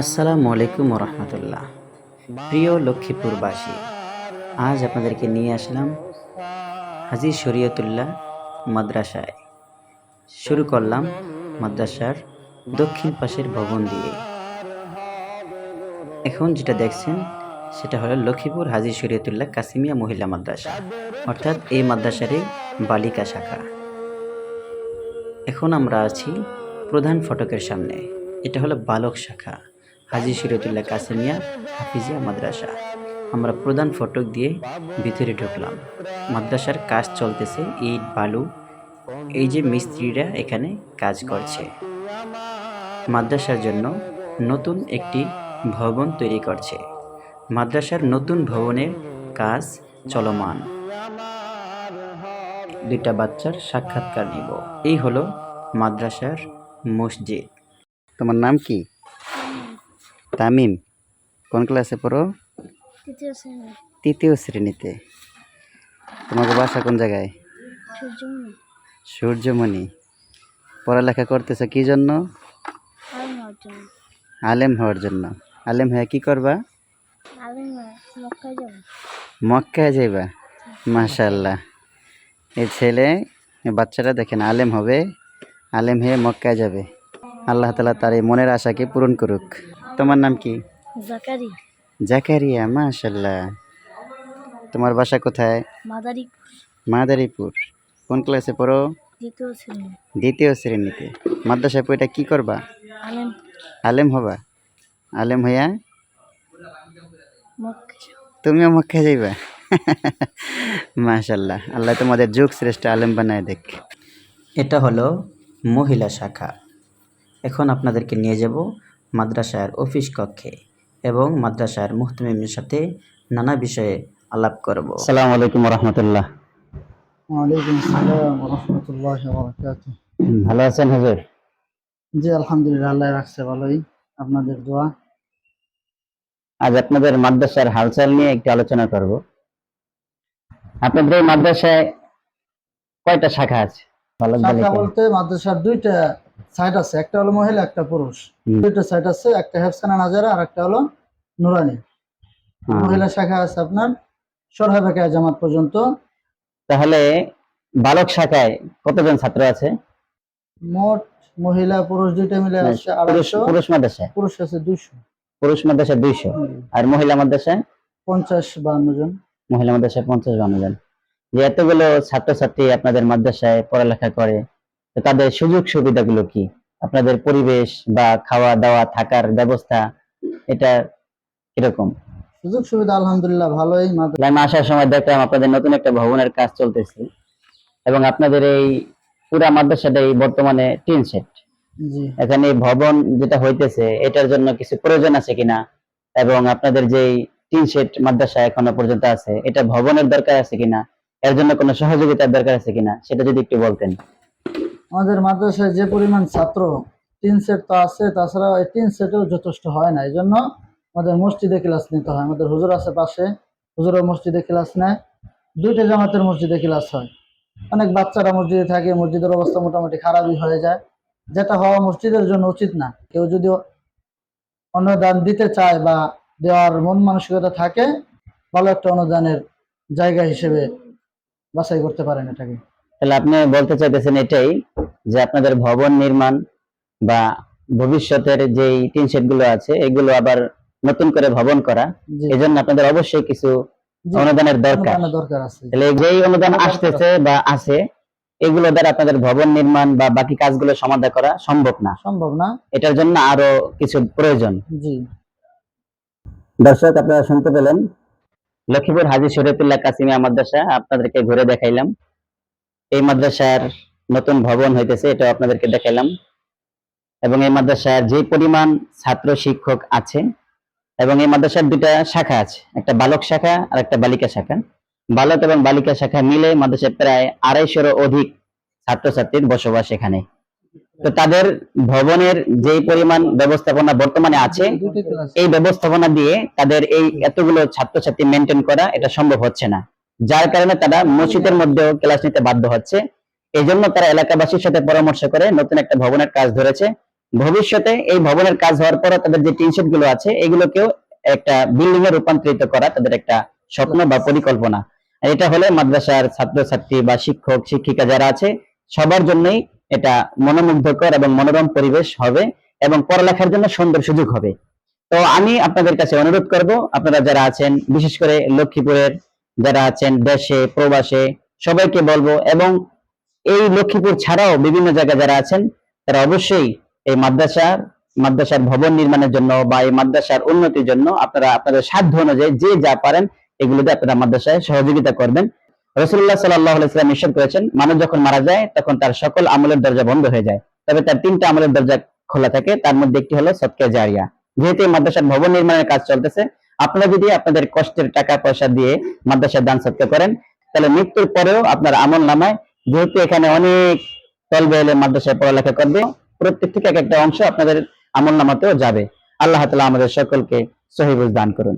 আসসালামু আলাইকুম রহমতুল্লাহ প্রিয় লক্ষ্মীপুরবাসী, আজ আপনাদেরকে নিয়ে আসলাম হাজি শরীয়তুল্লাহ মাদ্রাসায়। শুরু করলাম মাদ্রাসার দক্ষিণ পাশের ভবন দিয়ে। এখন যেটা দেখছেন, সেটা হলো লক্ষ্মীপুর হাজির শরীয়তুল্লাহ কাসিমিয়া মহিলা মাদ্রাসা, অর্থাৎ এই মাদ্রাসারই বালিকা শাখা। এখন আমরা আছি প্রধান ফটকের সামনে, এটা হলো বালক শাখা। হাজি সিরতুল্লাহ কাসেমিয়া, হাফিজিয়া মাদ্রাসা। আমরা প্রধান ফটক দিয়ে ভিতরে ঢুকলাম। মাদ্রাসার কাজ চলতেছে ইট, বালু। এই যে মিস্ত্রিরা এখানে কাজ করছে। মাদ্রাসার জন্য নতুন একটি ভবন তৈরি করছে। মাদ্রাসার নতুন ভবনের কাজ চলমান। দুইটা বাচ্চার সাক্ষাৎকার নিব। এই হলো মাদ্রাসার মসজিদ। তোমার নাম কি? তামিম কোন ক্লাসে পড়ো? তৃতীয় শ্রেণীতে। তোমাকে বাসা কোন জায়গায়? সূর্যমণি। পড়ালেখা করতেছো কি জন্য? আলেম হওয়ার জন্য। আলেম হয়ে কি করবা? মক্কায় যাইবা? মাশাল্লাহ এই ছেলে এই বাচ্চাটা দেখেন আলেম হবে। আলেম হয়ে মক্কায় যাবে। আল্লাহ তালা তার এই মনের আশাকে পূরণ করুক। তোমার নাম কি? জাকারি জাকারিয়া মাশাল্লাহ তোমার বাসা কোথায়? মাদারি মাদারীপুর। কোন ক্লাসে পড়ো? দ্বিতীয় শ্রেণি। দ্বিতীয় শ্রেণীতে। মাদ্রাসায় পড়ে কি করবা? আলিম। আলেম হবা? আলেম হইয়া? তুমিও মক্কা যাইবা? মাশাল্লাহ আল্লাহ তোমাদের যুগ শ্রেষ্ঠ আলেম বানায় দেখ। এটা হলো মহিলা শাখা। এখন আপনাদেরকে নিয়ে যাব মাদ্রাসার অফিস কক্ষে এবং মাদ্রাসার মুহতমিমের সাথে নানা বিষয়ে আলাপ করব। আসসালামু আলাইকুম রহমতুল্লাহ ভালো আছেন হুজুর? জি আলহামদুলিল্লাহ আল্লাহ রাখছে ভালোই। আপনাদের দোয়া? আজ আপনাদের মাদ্রাসার হালচাল নিয়ে একটু আলোচনা করব। আপনাদের এই মাদ্রাসায় কয়টা শাখা আছে? শাখা বলতে মাদ্রাসার দুইটা সাইড আছে একটা হলো মহিলা একটা পুরুষ। হুম। দুইটা সাইড আছে একটা হেফসানা নাজারা আর একটা হলো নুরানি। হ্যাঁ। মহিলা শাখা আছে আপনার জামাত পর্যন্ত। তাহলে বালক শাখায় কতজন ছাত্র আছে? মোট মহিলা পুরুষ দুইটা মিলে আছে মানে পুরুষ আড়াইশো। পুরুষ মাদ্রাসায়? পুরুষ আছে দুইশো। পুরুষ মাদ্রাসায় দুইশো। আর মহিলা মাদ্রাসায়? পঞ্চাশ বান্ন জন। মহিলা মাদ্রাসায় পঞ্চাশ বান্ন জন। যে এতগুলো ছাত্রছাত্রী আপনাদের মাদ্রাসায় পড়ালেখা করে তাদের সুযোগ সুবিধাগুলো কি? আপনাদের পরিবেশ বা খাওয়া দাওয়া থাকার ব্যবস্থা এটা কীরকম? সুযোগ সুবিধা আলহামদুলিল্লাহ ভালোই। আমি আসার সময় দেখলাম আপনাদের নতুন একটা ভবনের কাজ চলতেছে এবং আপনাদের এই পুরা মাদ্রাসাটাই বর্তমানে টিন সেট। এখানে ভবন যেটা হইতেছে এটার জন্য কিছু প্রয়োজন আছে কিনা? এবং আপনাদের যে টিন সেট মাদ্রাসা এখনও পর্যন্ত আছে এটা ভবনের দরকার আছে কিনা? এর জন্য কোনো সহযোগিতার দরকার আছে কিনা? সেটা যদি একটু বলতেন। আমাদের মাদ্রাসায় যে পরিমাণ ছাত্র, তিন সেট তো আছে তাছাড়া এই তিন সেটেও যথেষ্ট হয় না। এই জন্য আমাদের মসজিদে ক্লাস নিতে হয়। আমাদের হুজুর আছে পাশে, হুজুরও মসজিদে ক্লাস নেয়। দুইটা জামাতের মসজিদে ক্লাস হয়। অনেক বাচ্চারা মসজিদে থাকে, মসজিদের অবস্থা মোটামুটি খারাপই হয়ে যায়। যেটা হওয়া মসজিদের জন্য উচিত না। কেউ যদি অনুদান দিতে চায় বা দেওয়ার মন মানসিকতা থাকে, ভালো একটা অনুদানের জায়গা হিসেবে বাছাই করতে পারেন এটাকে। তাহলে আপনি বলতে চাইতেছেন এটাই যে আপনাদের ভবন নির্মাণ বা ভবিষ্যতের যেই টিন সেটগুলো আছে এগুলো আবার নতুন করে ভবন করা জি। এই জন্য আপনাদের অবশ্যই কিছু অনুদানের দরকার। তাহলে যেই অনুদান আসতেছে বা আছে এগুলো দ্বারা আপনাদের ভবন নির্মাণ বা বাকি কাজগুলো সমাধা করা সম্ভব না। সম্ভব না। এটার জন্য আরও কিছু প্রয়োজন। জি। দর্শক আপনারা শুনতে পেলেন লক্ষ্মীপুর হাজি শরীয়তুল্লাহ কাসিমিয়া মাদ্রাসা আপনাদেরকে ঘুরে দেখাইলাম। এই মাদ্রাসার নতুন ভবন হইতেছে, এটা আপনাদেরকে দেখাইলাম। এবং এই মাদ্রাসার যে পরিমাণ ছাত্র শিক্ষক আছে, এবং এই মাদ্রাসার দুটা শাখা আছে, একটা বালক শাখা আর একটা বালিকা শাখা। বালক এবং বালিকা শাখা মিলে মাদ্রাসায় প্রায় আড়াইশোরও অধিক ছাত্রছাত্রীর বসবাস এখানে। তো তাদের ভবনের যে পরিমাণ ব্যবস্থাপনা বর্তমানে আছে, এই ব্যবস্থাপনা দিয়ে তাদের এই এতগুলো ছাত্রছাত্রী মেনটেন করা এটা সম্ভব হচ্ছে না। যার কারণে তারা মসজিদের মধ্যেও ক্লাস নিতে বাধ্য হচ্ছে। এই জন্য তারা এলাকাবাসীর সাথে পরামর্শ করে নতুন একটা ভবনের কাজ ধরেছে। ভবিষ্যতে এই ভবনের কাজ হওয়ার পর তাদের যে টিনগুলো আছে এগুলোকেও একটা বিল্ডিং এ রূপান্তরিত করা তাদের একটা স্বপ্ন বা পরিকল্পনা। এটা হলে মাদ্রাসার ছাত্রছাত্রী বা শিক্ষক শিক্ষিকা যারা আছে সবার জন্যই এটা মনোমুগ্ধকর এবং মনোরম পরিবেশ হবে এবং পড়ালেখার জন্য সুন্দর সুযোগ হবে। তো আমি আপনাদের কাছে অনুরোধ করব আপনারা যারা আছেন বিশেষ করে লক্ষ্মীপুরের যারা আছেন দেশে, প্রবাসে, সবাইকে বলব, এবং এই লক্ষ্মীপুর ছাড়াও বিভিন্ন জায়গায় যারা আছেন, তারা অবশ্যই এই মাদ্রাসার মাদ্রাসার ভবন নির্মাণের জন্য বা এই মাদ্রাসার উন্নতির জন্য আপনারা আপনাদের সাধ্য অনুযায়ী যে যা পারেন এগুলোতে আপনারা মাদ্রাসায় সহযোগিতা করবেন। রসুল্লাহ সাল্লাহ ইসলাম নিষেধ করেছেন, মানুষ যখন মারা যায়, তখন তার সকল আমলের দরজা বন্ধ হয়ে যায়। তবে তার তিনটা আমলের দরজা খোলা থাকে, তার মধ্যে একটি হলো সৎকে জারিয়া। যেহেতু মাদ্রাসার ভবন নির্মাণের কাজ চলতেছে আপনারা যদি আপনাদের কষ্টের টাকা পয়সা দিয়ে মাদ্রাসায় দান সত্য করেন, তাহলে মৃত্যুর পরেও আপনার আমল নামায়, যেহেতু এখানে অনেক তলবে এলে মাদ্রাসায় পড়ালেখা করবে প্রত্যেক থেকে এক একটা অংশ আপনাদের আমল নামাতেও যাবে। আল্লাহ তালা আমাদের সকলকে সহিবুজ দান করুন।